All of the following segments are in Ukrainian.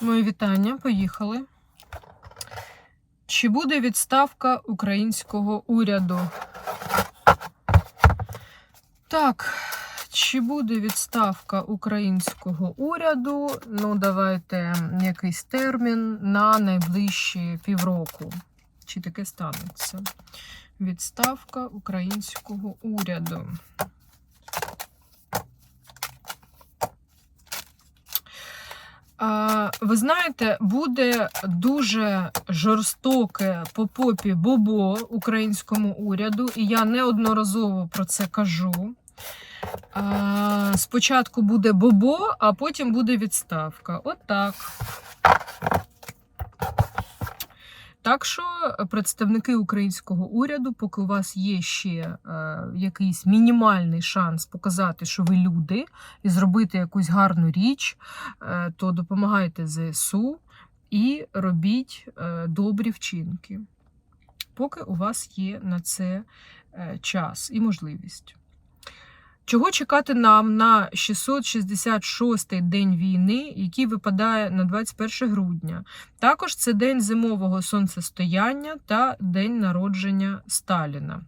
Мої вітання, поїхали. Чи буде відставка українського уряду? Так, чи буде відставка українського уряду? Ну, давайте якийсь термін на найближчі півроку. Чи таке станеться? Відставка українського уряду. Ви знаєте, буде дуже жорстоке по попі бобо українському уряду, і я неодноразово про це кажу. Спочатку буде бобо, а потім буде відставка. От так. Що представники українського уряду, поки у вас є ще е, якийсь мінімальний шанс показати, що ви люди, і зробити якусь гарну річ, е, то допомагайте ЗСУ і робіть е, добрі вчинки, поки у вас є на це е, час і можливість. Чого чекати нам на 666-й день війни, який випадає на 21 грудня? Також це день зимового сонцестояння та день народження Сталіна.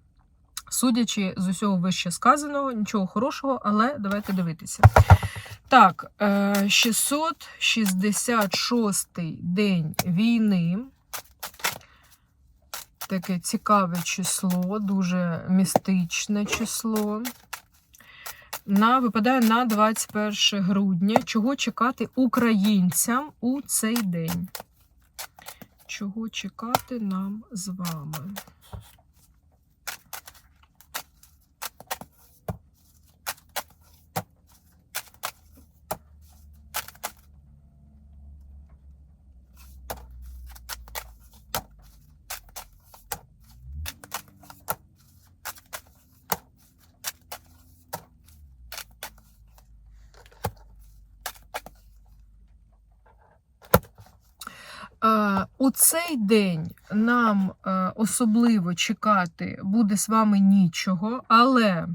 Судячи з усього вище сказаного, нічого хорошого, але давайте дивитися. Так, е, 666-й день війни. Таке цікаве число, дуже містичне число на випадає на 21 грудня. Чого чекати українцям у цей день? Чого чекати нам з вами? У цей день нам е, особливо чекати буде з вами нічого, але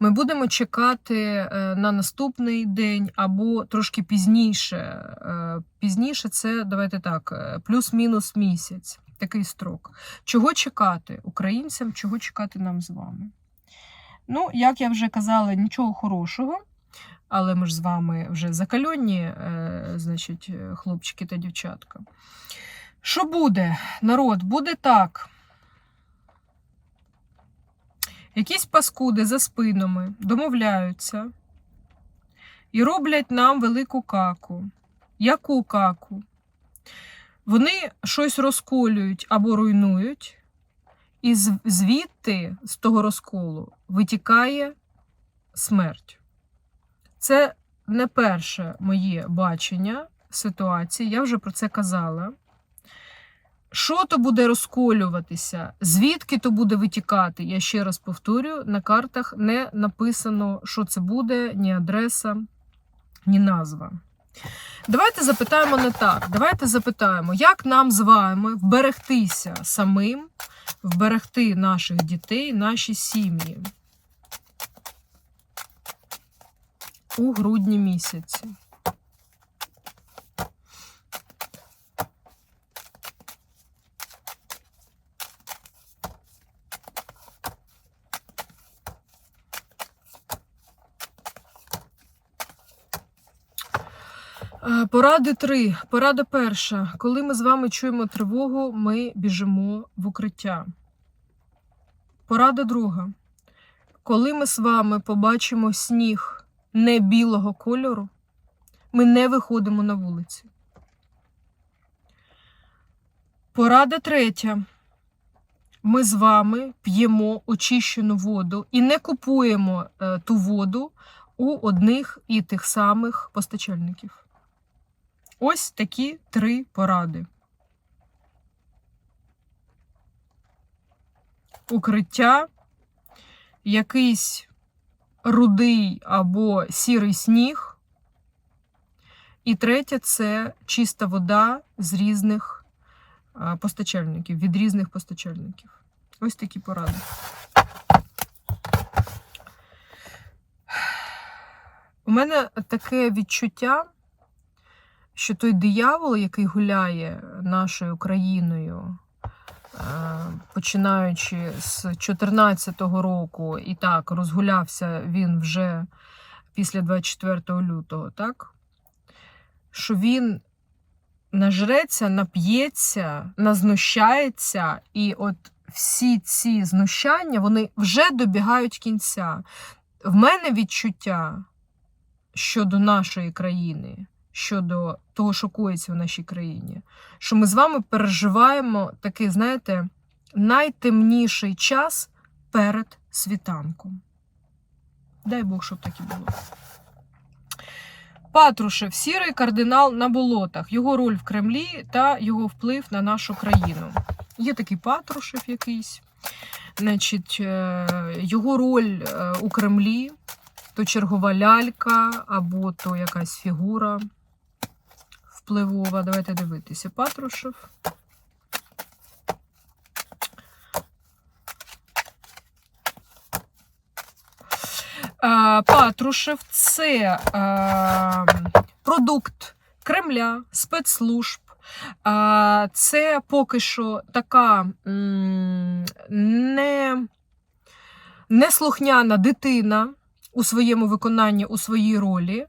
ми будемо чекати е, на наступний день або трошки пізніше. Е, Пізніше це давайте так, плюс-мінус місяць. Такий строк. Чого чекати українцям, чого чекати нам з вами? Ну, як я вже казала, нічого хорошого. Але ми ж з вами вже закальонні, е, значить, хлопчики та дівчатка. Що буде, народ? Буде так. Якісь паскуди за спинами домовляються і роблять нам велику каку. Яку каку? Вони щось розколюють або руйнують, і звідти, з того розколу, витікає смерть. Це не перше моє бачення ситуації, я вже про це казала. Що то буде розколюватися, звідки то буде витікати, я ще раз повторюю, на картах не написано, що це буде, ні адреса, ні назва. Давайте запитаємо не так. Давайте запитаємо, як нам з вами вберегтися самим, вберегти наших дітей, наші сім'ї. У грудні місяці. Е, Поради три. Порада перша. Коли ми з вами чуємо тривогу, ми біжимо в укриття. Порада друга. Коли ми з вами побачимо сніг не білого кольору, ми не виходимо на вулиці. Порада третя. Ми з вами п'ємо очищену воду і не купуємо е, ту воду у одних і тих самих постачальників. Ось такі три поради. Укриття, якийсь рудий або сірий сніг. І третє це чиста вода з різних постачальників, від різних постачальників. Ось такі поради. У мене таке відчуття, що той диявол, який гуляє нашою країною, починаючи з 2014 року, і так розгулявся він вже після 24 лютого, так? Що він нажреться, нап'ється, назнущається, і от всі ці знущання вони вже добігають кінця. В мене відчуття щодо нашої країни, щодо того, що коїться в нашій країні, що ми з вами переживаємо такий, знаєте, найтемніший час перед світанком. Дай Бог, щоб так і було. Патрушев, сірий кардинал на болотах, його роль в Кремлі та його вплив на нашу країну. Є такий Патрушев якийсь. Значить, е, його роль е, у Кремлі то чергова лялька, або то якась фігура впливова. Давайте дивитися. Патрушев. Патрушев це продукт Кремля, спецслужб. Це поки що така не, неслухняна дитина у своєму виконанні, у своїй ролі.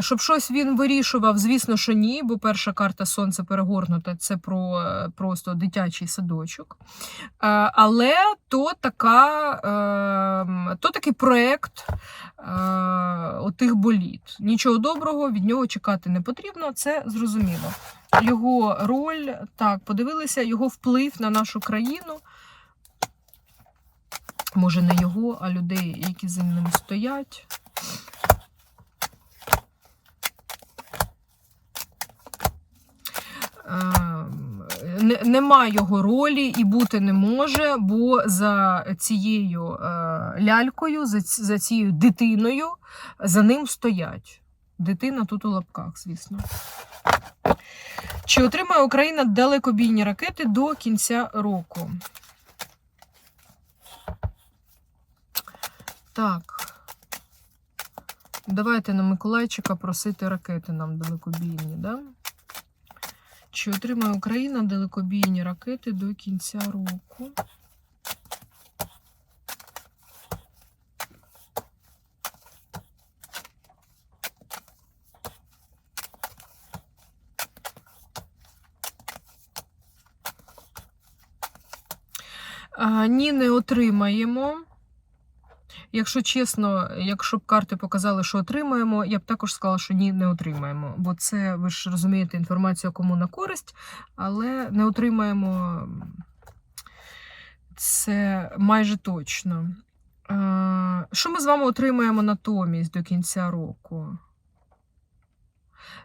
Щоб щось він вирішував, звісно, що ні, бо перша карта Сонце перегорнута це про е, просто дитячий садочок. Але то, така, е, то такий проєкт е, отих боліт. Нічого доброго від нього чекати не потрібно, це зрозуміло. Його роль, так, подивилися, його вплив на нашу країну. Може, не його, а людей, які за ним стоять. Ем, Нема його ролі і бути не може, бо за цією е, лялькою, за цією дитиною, за ним стоять. Дитина тут у лапках, звісно. Чи отримає Україна далекобійні ракети до кінця року? Так. Давайте на Миколайчика просити ракети нам далекобійні, да? Чи отримає Україна далекобійні ракети до кінця року? А, ні, не отримаємо. Якщо чесно, якщо б карти показали, що отримаємо, я б також сказала, що ні, не отримаємо. Бо це, ви ж розумієте, інформація кому на користь, але не отримаємо це майже точно. Що ми з вами отримаємо натомість до кінця року?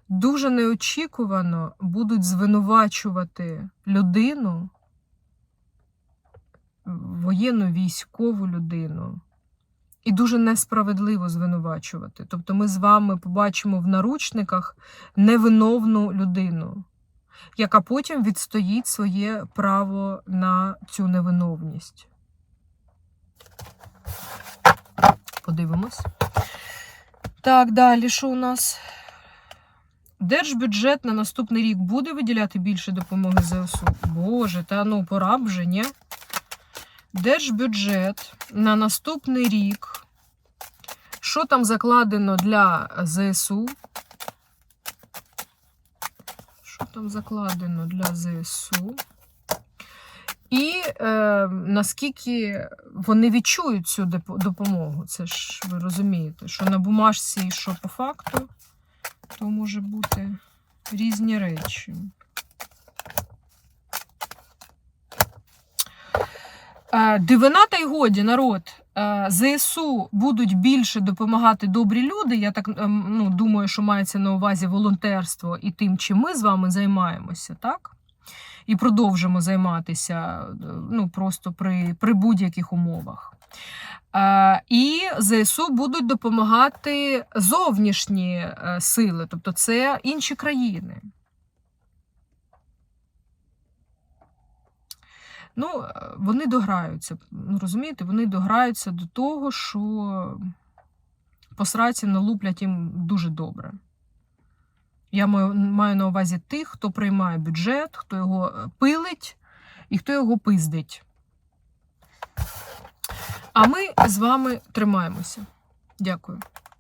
Дуже неочікувано будуть звинувачувати людину, воєнну військову людину. І дуже несправедливо звинувачувати. Тобто ми з вами побачимо в наручниках невиновну людину, яка потім відстоїть своє право на цю невиновність. Подивимось. Так, далі, що у нас? Держбюджет на наступний рік буде виділяти більше допомоги ЗСУ? Боже, та ну пора б вже, ні? Держбюджет на наступний рік. Що там закладено для ЗСУ? Що там закладено для ЗСУ? І е, наскільки вони відчують цю допомогу? Це ж ви розумієте, що на бумажці, що по факту, то може бути різні речі. Дивина та й годі, народ. Е, ЗСУ будуть більше допомагати добрі люди. Я так ем, ну, думаю, що мається на увазі волонтерство і тим, чим ми з вами займаємося, так? І продовжимо займатися е, ну, просто при, при будь-яких умовах. Е, І ЗСУ будуть допомагати зовнішні е, сили, тобто це інші країни. Ну, е, вони дограються. Ну, розумієте, вони дограються до того, що по сраці налуплять їм дуже добре. Я маю, маю на увазі тих, хто приймає бюджет, хто його е, пилить і хто його пиздить. А ми з вами тримаємося. Дякую.